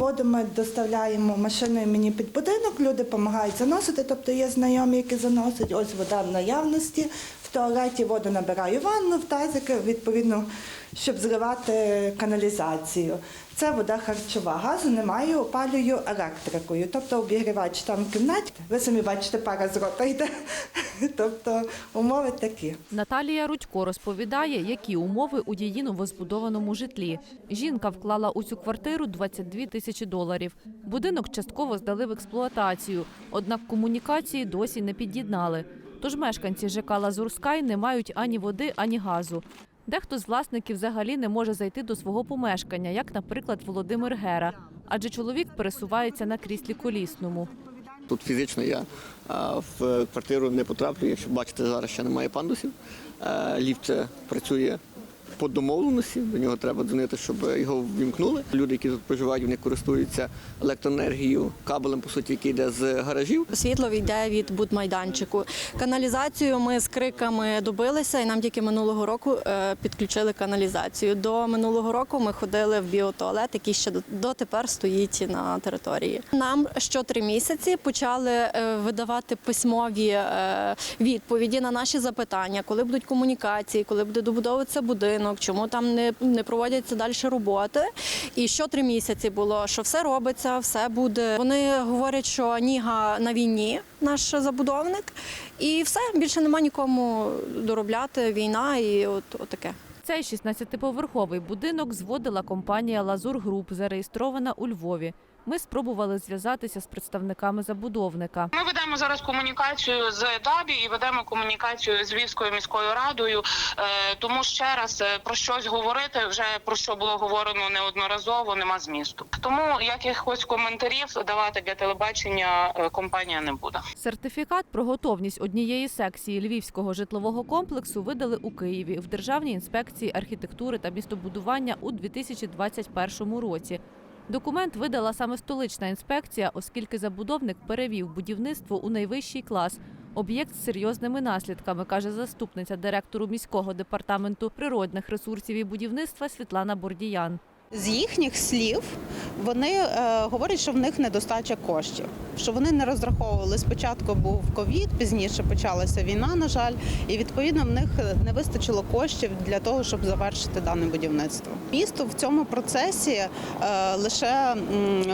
Воду ми доставляємо машиною мені під будинок, люди допомагають заносити, тобто є знайомі, які заносять. Ось вода в наявності. Туалеті воду набираю ванну, в тазики, відповідно, щоб зливати каналізацію. Це вода харчова. Газу немає, опалюю електрикою. Тобто обігрівач там в кімнаті. Ви самі бачите, пара з рота йде. Тобто умови такі. Наталія Рудько розповідає, які умови у її новозбудованому житлі. Жінка вклала у цю квартиру 22 тисячі доларів. Будинок частково здали в експлуатацію, однак комунікації досі не під'єднали. Тож мешканці ЖК Лазурскай не мають ані води, ані газу. Дехто з власників взагалі не може зайти до свого помешкання, як, наприклад, Володимир Гера, адже чоловік пересувається на кріслі колісному. Тут фізично я в квартиру не потраплю. Якщо бачите, зараз ще немає пандусів. Ліфт працює по домовленості. До нього треба дзвонити, щоб його ввімкнули. Люди, які тут проживають, вони користуються електроенергією, кабелем, по суті, який йде з гаражів. Світло йде від будмайданчику. Каналізацію ми з криками добилися, і нам тільки минулого року е, підключили каналізацію. До минулого року ми ходили в біотуалет, який ще до- дотепер стоїть на території. Нам що три місяці почали е, видавати письмові е, відповіді на наші запитання, коли будуть комунікації, коли буде добудовуватися будинок, чому там не, не проводяться далі роботи. І що три місяці було, що все робиться, все буде. Вони говорять, що Ніга на війні, наш забудовник, і все більше нема нікому доробляти. Війна і от, от таке. Цей 16-поверховий будинок зводила компанія Лазур Груп, зареєстрована у Львові. Ми спробували зв'язатися з представниками забудовника. Ми ведемо зараз комунікацію з ДАБІ і ведемо комунікацію з Львівською міською радою. Е, Тому ще раз е, про щось говорити, вже про що було говорено неодноразово, нема змісту. Тому якихось коментарів давати для телебачення е, компанія не буде. Сертифікат про готовність однієї секції львівського житлового комплексу видали у Києві в Державній інспекції архітектури та містобудування у 2021 році. Документ видала саме столична інспекція, оскільки забудовник перевів будівництво у найвищий клас. Об'єкт з серйозними наслідками, каже заступниця директору міського департаменту природних ресурсів і будівництва Світлана Бордіян. З їхніх слів вони е, говорять, що в них недостача коштів, що вони не розраховували. Спочатку був ковід, пізніше почалася війна, на жаль, і відповідно в них не вистачило коштів для того, щоб завершити дане будівництво. Місто в цьому процесі е, лише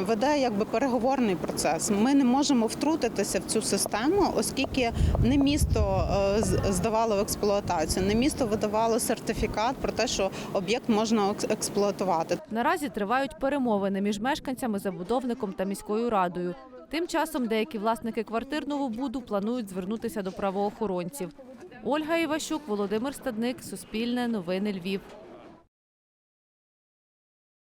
веде якби переговорний процес. Ми не можемо втрутитися в цю систему, оскільки не місто е, здавало в експлуатацію, не місто видавало сертифікат про те, що об'єкт можна екс- експлуатувати. Наразі тривають перемовини між мешканцями, забудовником та міською радою. Тим часом деякі власники квартир новобуду планують звернутися до правоохоронців. Ольга Іващук, Володимир Стадник, Суспільне, Новини Львів.